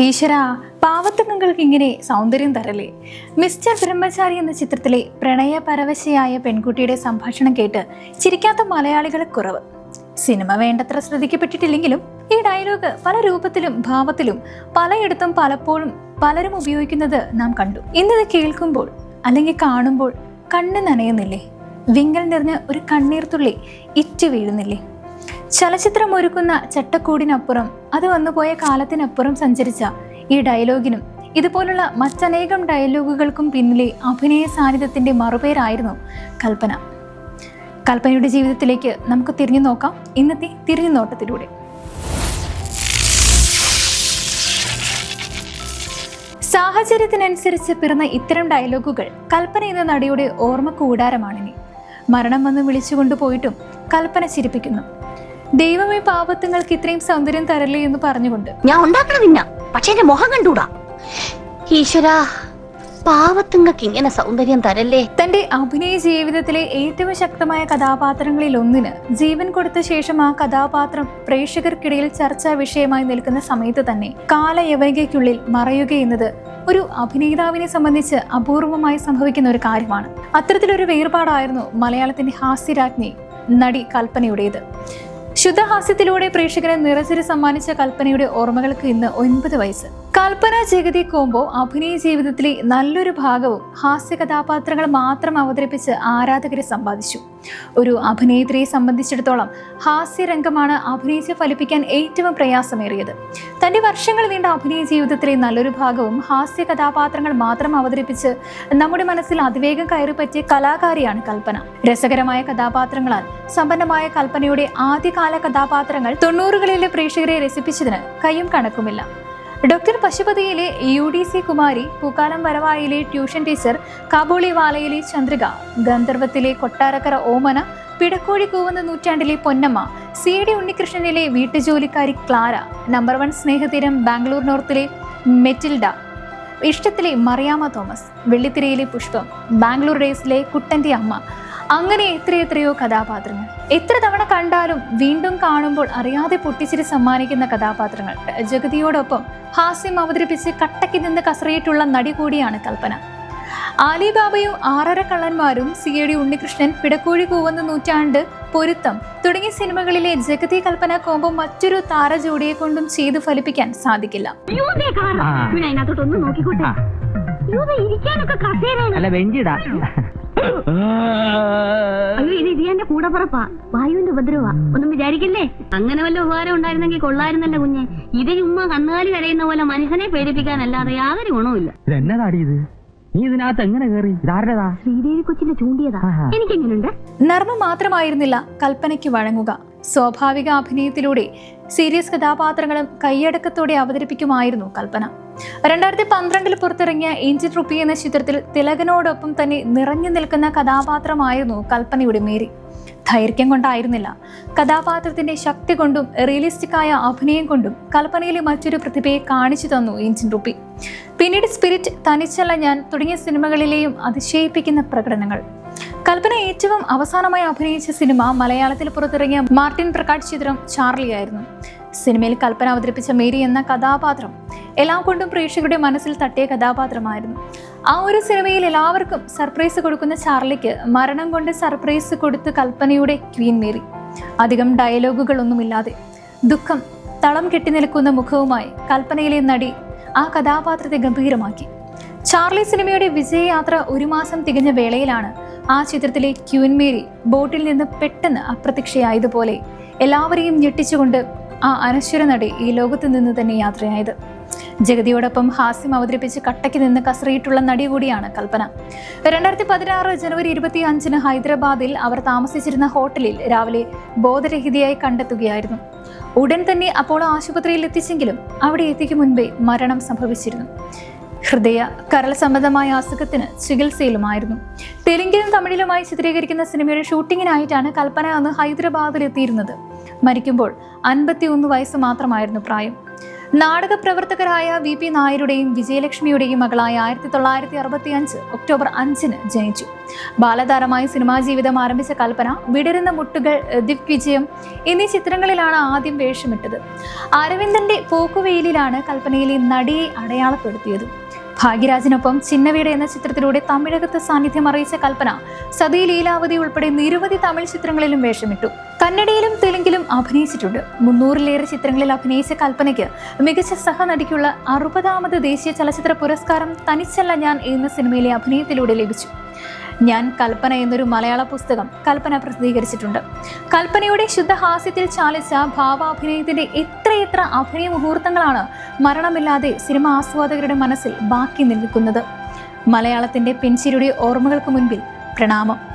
ഈശ്വര പാവത്തുങ്ങൾക്ക് ഇങ്ങനെ സൗന്ദര്യം തരല്ലേ? മിസ്റ്റർ ബ്രഹ്മചാരി എന്ന ചിത്രത്തിലെ പ്രണയ പരവശയായ പെൺകുട്ടിയുടെ സംഭാഷണം കേട്ട് ചിരിക്കാത്ത മലയാളികളെ കുറവ്. സിനിമ വേണ്ടത്ര ശ്രദ്ധിക്കപ്പെട്ടിട്ടില്ലെങ്കിലും ഈ ഡയലോഗ് പല രൂപത്തിലും ഭാവത്തിലും പലയിടത്തും പലപ്പോഴും പലരും ഉപയോഗിക്കുന്നത് നാം കണ്ടു. ഇന്നത് കേൾക്കുമ്പോൾ അല്ലെങ്കിൽ കാണുമ്പോൾ കണ്ണ് നനയുന്നില്ലേ? വിങ്ങൽ നിറഞ്ഞ് ഒരു കണ്ണീർത്തുള്ളി ഇറ്റ് വീഴുന്നില്ലേ? ചലച്ചിത്രം ഒരുക്കുന്ന ചട്ടക്കൂടിനപ്പുറം അത് വന്നുപോയ കാലത്തിനപ്പുറം സഞ്ചരിച്ച ഈ ഡയലോഗിനും ഇതുപോലുള്ള മറ്റനേകം ഡയലോഗുകൾക്കും പിന്നിലെ അഭിനയ സാന്നിധ്യത്തിന്റെ മറുപേരായിരുന്നു കൽപ്പന. കൽപ്പനയുടെ ജീവിതത്തിലേക്ക് നമുക്ക് തിരിഞ്ഞു നോക്കാം. ഇന്നത്തെ തിരിഞ്ഞു നോട്ടത്തിലൂടെ സാഹചര്യത്തിനനുസരിച്ച് പിറന്ന ഇത്തരം ഡയലോഗുകൾ കൽപ്പന എന്ന നടിയുടെ ഓർമ്മ കൂടാരമാണിനി മരണം വന്ന് വിളിച്ചുകൊണ്ടുപോയിട്ടും കൽപ്പന ചിരിപ്പിക്കുന്നു. ദൈവമേ പാപത്തിങ്ങൾക്ക് ഇത്രയും സൗന്ദര്യം തരല്ലേ എന്ന് പറഞ്ഞുകൊണ്ട്. ഞാൻ ഉണ്ടാക്കണ തിന്ന പക്ഷെ എന്റെ മുഖം കണ്ടൂടാ. ഈശ്വര പാവത്തുങ്ങൾക്ക് ഇങ്ങനെ സൗന്ദര്യം തരല്ലേ? തന്റെ അഭിനയ ജീവിതത്തിലെ ഏറ്റവും ശക്തമായ കഥാപാത്രങ്ങളിൽ ഒന്നിന് ജീവൻ കൊടുത്ത ശേഷം ആ കഥാപാത്രം പ്രേക്ഷകർക്കിടയിൽ ചർച്ചാ വിഷയമായി നിൽക്കുന്ന സമയത്ത് തന്നെ കാലയവനികയ്ക്കുള്ളിൽ മറയുകയെന്നത് ഒരു അഭിനേതാവിനെ സംബന്ധിച്ച് അപൂർവമായി സംഭവിക്കുന്ന ഒരു കാര്യമാണ്. അത്തരത്തിലൊരു വേർപാടായിരുന്നു മലയാളത്തിന്റെ ഹാസ്യരാജ്ഞി നടി കൽപ്പനയുടേത്. ശുദ്ധഹാസ്യത്തിലൂടെ പ്രേക്ഷകരെ നിറച്ചിരി സമ്മാനിച്ച കൽപ്പനയുടെ ഓർമ്മകൾക്ക് ഇന്ന് ഒൻപത് വയസ്സ്. കൽപ്പന ജഗതി കോംബോ അഭിനയ ജീവിതത്തിലെ നല്ലൊരു ഭാഗവും ഹാസ്യ കഥാപാത്രങ്ങൾ മാത്രം അവതരിപ്പിച്ച് ആരാധകരെ സമ്പാദിച്ചു. ഒരു അഭിനേത്രിയെ സംബന്ധിച്ചിടത്തോളം ഹാസ്യരംഗമാണ് അഭിനയിച്ച് ഫലിപ്പിക്കാൻ ഏറ്റവും പ്രയാസമേറിയത്. തന്റെ വർഷങ്ങൾ നീണ്ട അഭിനയ ജീവിതത്തിലെ നല്ലൊരു ഭാഗവും ഹാസ്യ കഥാപാത്രങ്ങൾ മാത്രം അവതരിപ്പിച്ച് നമ്മുടെ മനസ്സിൽ അതിവേഗം കയറി പറ്റിയ കലാകാരിയാണ് കൽപ്പന. രസകരമായ കഥാപാത്രങ്ങളാൽ സമ്പന്നമായ കൽപ്പനയുടെ ആദ്യകാല കഥാപാത്രങ്ങൾ തൊണ്ണൂറുകളിലെ പ്രേക്ഷകരെ രസിപ്പിച്ചതിന് കയ്യും കണക്കുമില്ല. ഡോക്ടർ പശുപതിയിലെ യു ഡി സി കുമാരി പൂക്കാലം വരവായിലെ ട്യൂഷൻ ടീച്ചർ കാബൂളിവാലയിലെ ചന്ദ്രിക ഗന്ധർവത്തിലെ കൊട്ടാരക്കര ഓമന പിടക്കോഴി കൂവുന്ന നൂറ്റാണ്ടിലെ പൊന്നമ്മ സി ഡി ഉണ്ണികൃഷ്ണനിലെ വീട്ടുജോലിക്കാരി Clara number one Snehatheeram Bangalore നോർത്തിലെ Matilda ഇഷ്ടത്തിലെ മറിയാമ്മ തോമസ് വെള്ളിത്തിരയിലെ പുഷ്പം ബാംഗ്ലൂർ ഡേയ്സിലെ കുട്ടന്റെ അമ്മ അങ്ങനെ എത്രയെത്രയോ കഥാപാത്രങ്ങൾ. എത്ര തവണ കണ്ടാലും വീണ്ടും കാണുമ്പോൾ അറിയാതെ പൊട്ടിച്ചിരി സമ്മാനിക്കുന്ന കഥാപാത്രങ്ങൾ. ജഗതിയോടൊപ്പം ഹാസ്യം അവതരിപ്പിച്ച് കട്ടയ്ക്ക് നിന്ന് കസറിയിട്ടുള്ള നടി കൂടിയാണ് കൽപ്പന. ആലിബാബയും ആറര കള്ളന്മാരും സി എ ഡി ഉണ്ണികൃഷ്ണൻ പിടക്കോഴി കൂവുന്ന നൂറ്റാണ്ട് പൊരുത്തം തുടങ്ങിയ സിനിമകളിലെ ജഗതി കൽപ്പന കോമ്പോ മറ്റൊരു താരജോഡിയെ കൊണ്ടും ചെയ്തു ഫലിപ്പിക്കാൻ സാധിക്കില്ല. നോക്കിക്കോട്ടെ. അയ്യോ, ദേ ഇരിക്കാനൊക്കെ കൂടെ പറപ്പാ ഇത് വായുവിന്റെ ഉപദ്രവ. ഒന്നും വിചാരിക്കല്ലേ? അങ്ങനെ വല്ല ഉപകാരം ഉണ്ടായിരുന്നെങ്കിൽ കൊള്ളായിരുന്നല്ലോ കുഞ്ഞെ. ഇത് ചുമ്മാ കന്നുകാലി കരയുന്ന പോലെ മനുഷ്യനെ പേടിപ്പിക്കാനല്ലാതെ യാതൊരു ഗുണവുമില്ല. ഇതെന്നതാടിയത് നീ ഇതിനകത്ത് എങ്ങനെ കേറി? ഇതാരുടേതാ ശ്രീദേവി കൊച്ചിന്റെ ചൂണ്ടിയതാ. എനിക്കെങ്ങനെയുണ്ട് നർമ്മ മാത്രമായിരുന്നില്ല കൽപ്പനയ്ക്ക് വഴങ്ങുക. സ്വാഭാവിക അഭിനയത്തിലൂടെ സീരിയസ് കഥാപാത്രങ്ങളും കൈയടക്കത്തോടെ അവതരിപ്പിക്കുമായിരുന്നു കൽപ്പന. രണ്ടായിരത്തി പന്ത്രണ്ടിൽ പുറത്തിറങ്ങിയ ഇഞ്ചി റുപ്പി എന്ന ചിത്രത്തിൽ തിലകനോടൊപ്പം തന്നെ നിറഞ്ഞു നിൽക്കുന്ന കഥാപാത്രമായിരുന്നു കൽപ്പനയുടെ മേരി. ദൈർഘ്യം കൊണ്ടായിരുന്നില്ല. കഥാപാത്രത്തിന്റെ ശക്തി കൊണ്ടും റിയലിസ്റ്റിക് ആയ അഭിനയം കൊണ്ടും കൽപ്പനയിലെ മറ്റൊരു പ്രതിഭയെ കാണിച്ചു തന്നു ഇഞ്ചിൻ റുപ്പി പിന്നീട് സ്പിരിറ്റ് തനിച്ചല്ല ഞാൻ തുടങ്ങിയ സിനിമകളിലെയും അതിശയിപ്പിക്കുന്ന പ്രകടനങ്ങൾ. കൽപ്പന ഏറ്റവും അവസാനമായി അഭിനയിച്ച സിനിമ മലയാളത്തിൽ പുറത്തിറങ്ങിയ മാർട്ടിൻ പ്രകാശ് ചിത്രം ചാർലി ആയിരുന്നു സിനിമയിൽ കൽപ്പന അവതരിപ്പിച്ച മേരി എന്ന കഥാപാത്രം എല്ലാം കൊണ്ടും പ്രേക്ഷകരുടെ മനസ്സിൽ തട്ടിയ കഥാപാത്രമായിരുന്നു. ആ ഒരു സിനിമയിൽ എല്ലാവർക്കും സർപ്രൈസ് കൊടുക്കുന്ന ചാർലിക്ക് മരണം കൊണ്ട് സർപ്രൈസ് കൊടുത്ത് കൽപ്പനയുടെ ക്വീൻ മേരി. അധികം ഡയലോഗുകളൊന്നുമില്ലാതെ ദുഃഖം തളം കെട്ടി നിൽക്കുന്ന മുഖവുമായി കൽപ്പനയിലെ നടി ആ കഥാപാത്രത്തെ ഗംഭീരമാക്കി. ചാർലി സിനിമയുടെ വിജയയാത്ര ഒരു മാസം തികഞ്ഞ വേളയിലാണ് ആ ചിത്രത്തിലെ ക്യൂൻ മേരി ബോട്ടിൽ നിന്ന് പെട്ടെന്ന് അപ്രത്യക്ഷയായതുപോലെ എല്ലാവരെയും ഞെട്ടിച്ചുകൊണ്ട് ആ അനശ്വര നടി ഈ ലോകത്ത് നിന്ന് തന്നെ യാത്രയായത്. ജഗതിയോടൊപ്പം ഹാസ്യം അവതരിപ്പിച്ച് കട്ടയ്ക്ക് നിന്ന് കസറിയിട്ടുള്ള നടി കൂടിയാണ് കൽപ്പന. രണ്ടായിരത്തി പതിനാറ് ജനുവരി ഇരുപത്തി അഞ്ചിന് ഹൈദരാബാദിൽ അവർ താമസിച്ചിരുന്ന ഹോട്ടലിൽ രാവിലെ ബോധരഹിതയായി കണ്ടെത്തുകയായിരുന്നു. ഉടൻ തന്നെ അപ്പോളോ ആശുപത്രിയിൽ എത്തിച്ചെങ്കിലും അവിടെ എത്തിക്കും മുൻപേ മരണം സംഭവിച്ചിരുന്നു. ഹൃദയ കരൾ സംബന്ധമായ അസുഖത്തിന് ചികിത്സയിലുമായിരുന്നു. തെലുങ്കിലും തമിഴിലുമായി ചിത്രീകരിക്കുന്ന സിനിമയുടെ ഷൂട്ടിങ്ങിനായിട്ടാണ് കൽപ്പന അന്ന് ഹൈദരാബാദിൽ എത്തിയിരുന്നത് മരിക്കുമ്പോൾ അൻപത്തി ഒന്ന് വയസ്സ് മാത്രമായിരുന്നു പ്രായം. നാടക പ്രവർത്തകരായ വി പി നായരുടെയും വിജയലക്ഷ്മിയുടെയും മകളായ ആയിരത്തി തൊള്ളായിരത്തി അറുപത്തി അഞ്ച് ഒക്ടോബർ അഞ്ചിന് ജനിച്ചു. ബാലതാരമായി സിനിമാ ജീവിതം ആരംഭിച്ച കൽപ്പന വിടരുന്ന മുട്ടുകൾ ദിഗ്വിജയം എന്നീ ചിത്രങ്ങളിലാണ് ആദ്യം വേഷമിട്ടത്. അരവിന്ദന്റെ പോക്കുവെയിലാണ് കൽപ്പനയിലെ നടിയെ അടയാളപ്പെടുത്തിയത്. ഭാഗ്യരാജിനൊപ്പം ചിന്നവീട് എന്ന ചിത്രത്തിലൂടെ തമിഴകത്ത് സാന്നിധ്യം അറിയിച്ച കൽപ്പന സതി ലീലാവതി ഉൾപ്പെടെ നിരവധി തമിഴ് ചിത്രങ്ങളിലും വേഷമിട്ടു. കന്നഡയിലും തെലുങ്കിലും അഭിനയിച്ചിട്ടുണ്ട്. മുന്നൂറിലേറെ ചിത്രങ്ങളിൽ അഭിനയിച്ച കൽപ്പനയ്ക്ക് മികച്ച സഹനടിക്കുള്ള അറുപതാമത് ദേശീയ ചലച്ചിത്ര പുരസ്കാരം തനിച്ചല്ല ഞാൻ എന്ന സിനിമയിലെ അഭിനയത്തിലൂടെ ലഭിച്ചു. ഞാൻ കൽപ്പന എന്നൊരു മലയാള പുസ്തകം കൽപ്പന പ്രസിദ്ധീകരിച്ചിട്ടുണ്ട്. കൽപ്പനയുടെ ശുദ്ധഹാസ്യത്തിൽ ചാലിച്ച ഭാവാഭിനയത്തിന്റെ എത്രയെത്ര അഭിനയ മുഹൂർത്തങ്ങളാണ് മരണമില്ലാതെ സിനിമ ആസ്വാദകരുടെ മനസ്സിൽ ബാക്കി നിൽക്കുന്നത്. മലയാളത്തിന്റെ പിൻചിരിയുടെ ഓർമ്മകൾക്ക് മുൻപിൽ പ്രണാമം.